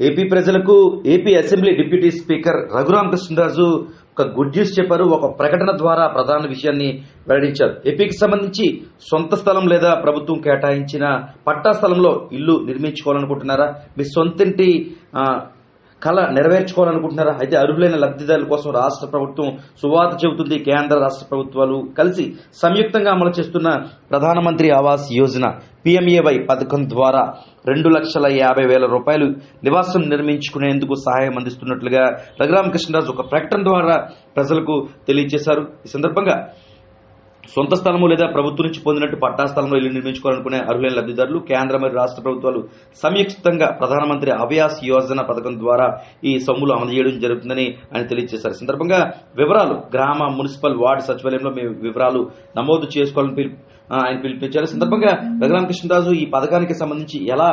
AP ప్రజలకు AP assembly deputy speaker Raghurama Krishnaraju ఒక good news చెప్పారు. ఒక ప్రకటన ద్వారా ప్రధాన విషయాన్ని వెల్లడించారు. ఏపీకి సంబంధించి సొంత స్థలం లేదా ప్రభుత్వం కేటాయించిన పట్టా స్థలంలో ఇల్లు నిర్మించుకోవాలనుకుంటున్నారా? మీ సొంతింటి కళ నెరవేర్చుకోవాలనుకుంటున్నారా? అయితే అర్హులైన లబ్ధిదారుల కోసం రాష్ట్ర ప్రభుత్వం సువాత చెబుతుంది. కేంద్ర రాష్ట్ర ప్రభుత్వాలు కలిసి సంయుక్తంగా అమలు చేస్తున్న ప్రధానమంత్రి ఆవాస్ యోజన పిఎంఏవై పథకం ద్వారా రెండు లక్షల యాభై వేల రూపాయలు నివాసం నిర్మించుకునేందుకు సహాయం అందిస్తున్నట్లుగా రఘురామకృష్ణరాజు ఒక ప్రకటన ద్వారా ప్రజలకు తెలియజేశారు. ఈ సందర్భంగా సొంత స్థలము లేదా ప్రభుత్వం నుంచి పొందినట్టు పట్టా స్థలంలో ఇల్లు నిర్మించుకోవాలనుకునే అర్హులైన లబ్ధిదారులు కేంద్ర మరియు రాష్ట్ర ప్రభుత్వాలు సంయుక్తంగా ప్రధానమంత్రి ఆవాస్ యోజన పథకం ద్వారా ఈ సొమ్ములు అమలు చేయడం జరుగుతుందని ఆయన తెలియజేశారు. సందర్భంగా వివరాలు గ్రామ మున్సిపల్ వార్డు సచివాలయంలో మీ వివరాలు నమోదు చేసుకోవాలని ఆయన పిలిపించారు. సందర్భంగా సందర్భంగా రఘురామకృష్ణరాజు ఈ పథకానికి సంబంధించి ఎలా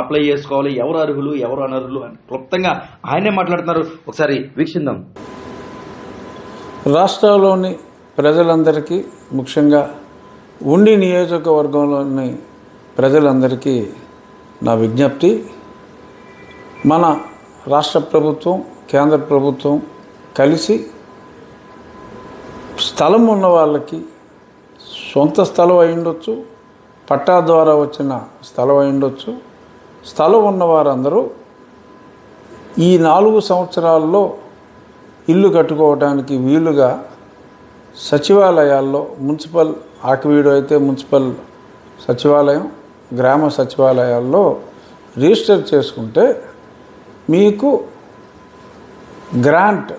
అప్లై చేసుకోవాలి ఎవరు అర్హులు ఎవరు అనర్హులు అని క్లుప్తంగా ఆయనే మాట్లాడుతున్నారు. ఒకసారి వీక్షిద్దాం రాష్ట్రంలోని ప్రజలందరికీ ముఖ్యంగా ఉండి నియోజకవర్గంలోని ప్రజలందరికీ నా విజ్ఞప్తి మన రాష్ట్ర ప్రభుత్వం కేంద్ర ప్రభుత్వం కలిసి స్థలం ఉన్న వాళ్ళకి సొంత స్థలం అయి ఉండొచ్చు పట్టా ద్వారా వచ్చిన స్థలం అయి ఉండొచ్చు. స్థలం ఉన్న వారందరూ ఈ నాలుగు సంవత్సరాల్లో ఇల్లు కట్టుకోవడానికి వీలుగా సచివాలయాల్లో మున్సిపల్ ఆకివీడు అయితే మున్సిపల్ సచివాలయం గ్రామ సచివాలయాల్లో రిజిస్టర్ చేసుకుంటే మీకు గ్రాంట్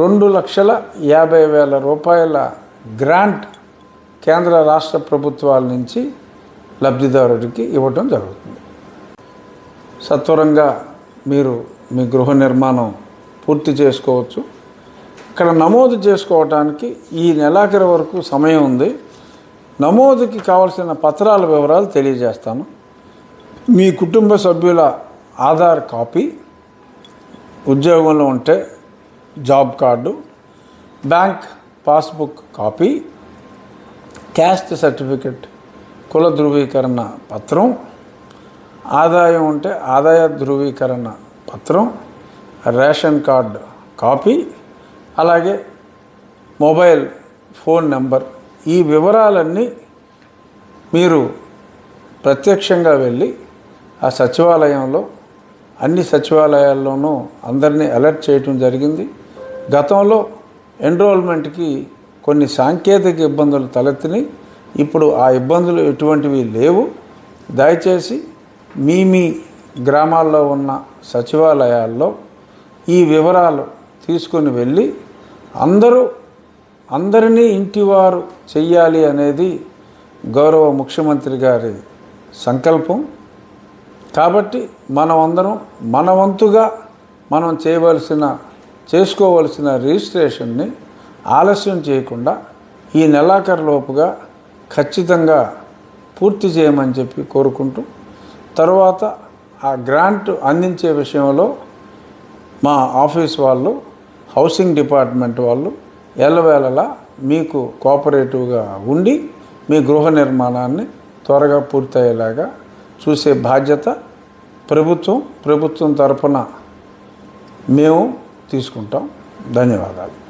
రెండు లక్షల యాభై వేల రూపాయల గ్రాంట్ కేంద్ర రాష్ట్ర ప్రభుత్వాల నుంచి లబ్ధిదారుడికి ఇవ్వటం జరుగుతుంది. సత్వరంగా మీరు మీ గృహ నిర్మాణం పూర్తి చేసుకోవచ్చు. ఇక్కడ నమోదు చేసుకోవడానికి ఈ నెలాఖరు వరకు సమయం ఉంది. నమోదుకి కావలసిన పత్రాల వివరాలు తెలియజేస్తాను. మీ కుటుంబ సభ్యుల ఆధార్ కాపీ ఉద్యోగంలో ఉంటే job card bank passbook copy caste certificate కుల ధృవీకరణ పత్రం ఆదాయం ఉంటే ఆదాయ ధృవీకరణ పత్రం రేషన్ కార్డు కాపీ అలాగే మొబైల్ ఫోన్ నెంబర్. ఈ వివరాలన్నీ మీరు ప్రత్యక్షంగా వెళ్ళి ఆ సచివాలయంలో అన్ని సచివాలయాల్లోనూ అందరినీ అలర్ట్ చేయటం జరిగింది. గతంలో ఎన్రోల్మెంట్కి కొన్ని సాంకేతిక ఇబ్బందులు తలెత్తిని ఇప్పుడు ఆ ఇబ్బందులు ఎటువంటివి లేవు. దయచేసి మీ మీ గ్రామాల్లో ఉన్న సచివాలయాల్లో ఈ వివరాలు తీసుకొని వెళ్ళి అందరూ అందరినీ ఇంటివారు చెయ్యాలి అనేది గౌరవ ముఖ్యమంత్రి గారి సంకల్పం. కాబట్టి మనమందరం మన వంతుగా మనం చేయవలసిన చేసుకోవలసిన రిజిస్ట్రేషన్ని ఆలస్యం చేయకుండా ఈ నెలాఖరులోపుగా ఖచ్చితంగా పూర్తి చేయమని చెప్పి కోరుకుంటూ తర్వాత ఆ గ్రాంట్ అందించే విషయంలో మా ఆఫీస్ వాళ్ళు హౌసింగ్ డిపార్ట్మెంట్ వాళ్ళు ఎల్లవేళలా మీకు కోఆపరేటివ్గా ఉండి మీ గృహ నిర్మాణాన్ని త్వరగా పూర్తయ్యేలాగా చూసే బాధ్యత ప్రభుత్వం ప్రభుత్వం తరపున మేము తీసుకుంటాం. ధన్యవాదాలు.